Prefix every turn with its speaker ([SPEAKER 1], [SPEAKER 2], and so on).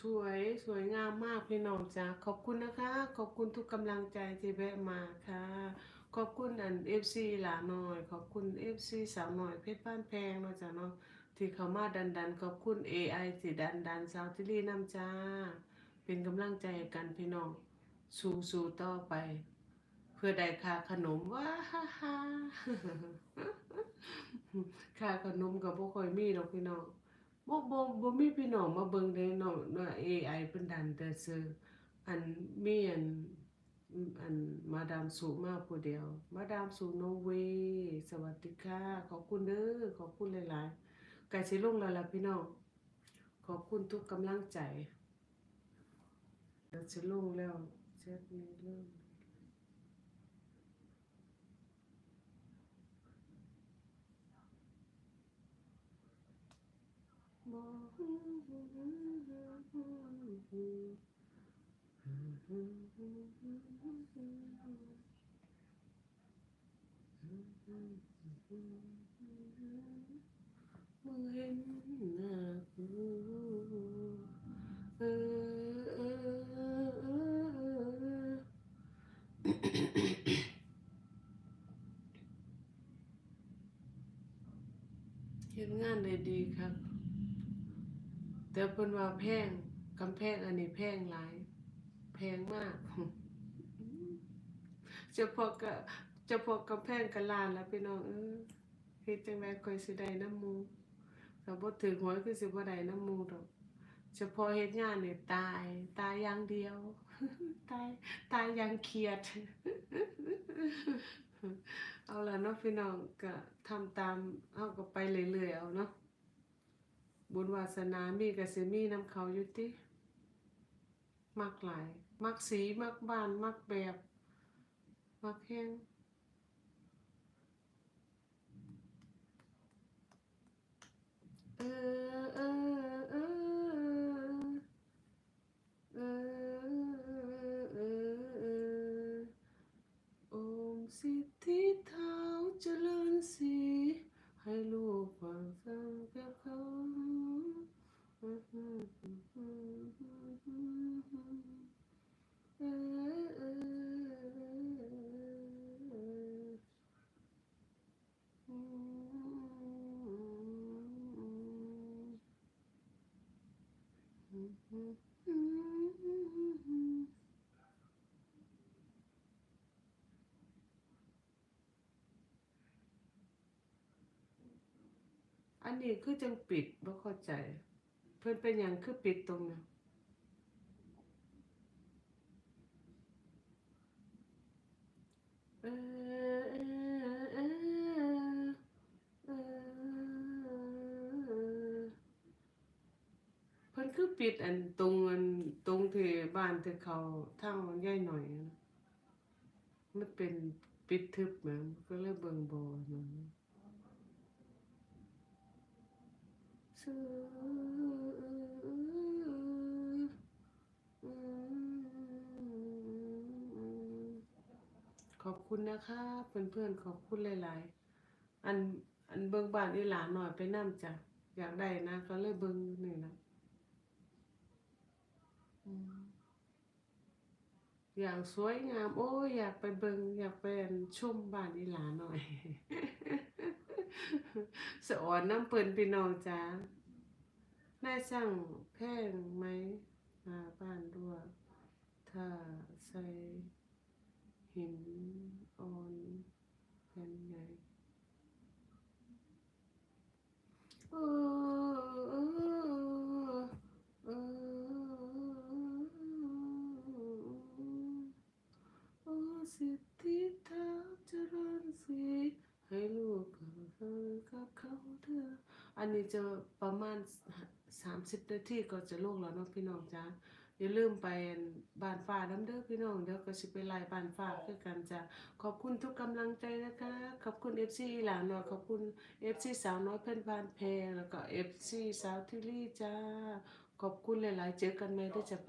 [SPEAKER 1] สวยสวยงามมากพี่น้องจ้าขอบคุณนะคะ ขอบคุณทุกกำลังใจที่แวะมาค่ะ ขอบคุณอันเอฟซีหลาหน่อย ขอบคุณเอฟซีสาวหน่อยเพชรบ้านแพงเนาะจ้าเนาะที่เขามาดันดันขอบคุณเอไอที่ดันดันสาวทิลี่น้ำจ้า เป็นกำลังใจกันพี่น้องสู้ๆต่อไป เพื่อได้ค่าขนมว้าฮ่าฮ่า ค่าขนมกับบ่ค่อยมีดอกพี่น้องบ่บ่บ่มีพี่น้องมาเบิ่งเด้เนาะเนาะ AI เพิ่นดันแต่ซื้ออันมีอันอันมาดามสุมาผู้เดียว มาดามสุโนเวสวัสดีค่ะขอบคุณเด้อขอบคุณหลายๆกล้สิลงแล้วล่ะพี่น้องขอบคุณทุกกำลังใจเดี๋ยวสิลงแล้วเช็ดนี้เริ่ม เห็นหน้ากูเออเออเออเออเห็นงานได้ดีครับ แต่เพิ่นว่าแพงกำแพงอันนี้แพงหลาย แพงมากเฉพาะกะเฉพาะกำแพงกะลานแล้วพี่น้องเออเฮ็ดจังได๋ค่อยสิได้น้ำมู่ถ้าบ่ถึกหวยคือสิบ่ได้น้ำมูดอกเฉพาะเฮ็ดงานนี่ตาย ตายอย่างเดียว ตายตายอย่างเครียด เอาล่ะเนาะพี่น้องก็ทำตามเฮาก็ไปเรื่อยๆเอาเนาะ บุญวาสนามีก็สิมีน้ำเขาอยู่ติมักหลาย มักสีมักบ้าน มักแบบ มักแห้งเออเออเออเออเออเออโอมสิทธิเท้าเจริญสีให้ลูกฟังซ้ำกับเขา เออเอออืม อันนี้คือจังปิดบ่เข้าใจ เพิ่นเป็นอยังคือปิดตรงนี้นเออเออเออเออเพิ่นคือ ปิดอันตรงอันตรงที่บ้านที่เขาทางมันใหญ่หน่อยนะมันเป็นปิดทึบแหมือนก็เลยเบิงบ่นั่นขอบคุณนะคะเพื่อนๆขอบคุณหลายๆ อันอันเบิงบ้านอีหลานหน่อยไปนํจ้ะอยากได้นะ ก็เลยเบิงนี่นะ อย่างสวยงาม โอ้ยอยากไปเบิงอยากไปอันชมบ้านอีหลาหน่อย สอนน้ำเปิ้นพี่น้องจ้าได้สั่งแพงไหมมาบ้านด้วย ถ้าใส่หินอ่อนแผ่นใหญ่โอ้โอ้โอ้โอ้สิทธิเท้าเจริญสี ให้ลูกกับเขากับเขาเถ อันนี้จะประมาณสามสิบนาทีก็จะลงแล้วเนาะพี่น้องจ้าอย่าลืมไปบานฟ้าน้ำเด้อพี่น้องเดี๋ยวก็สิไปไล่บานฟ้าคือกันจ้าขอบคุณทุกกำลังใจนะคะขอบคุณ FC หลานน้อยขอบคุณ FC สาวน้อยเพื่อนบานแพงแล้วก็ FC สาวทิลี่จ้าขอบคุณหลายๆเจอกันไหมได้วยจ้ะพี่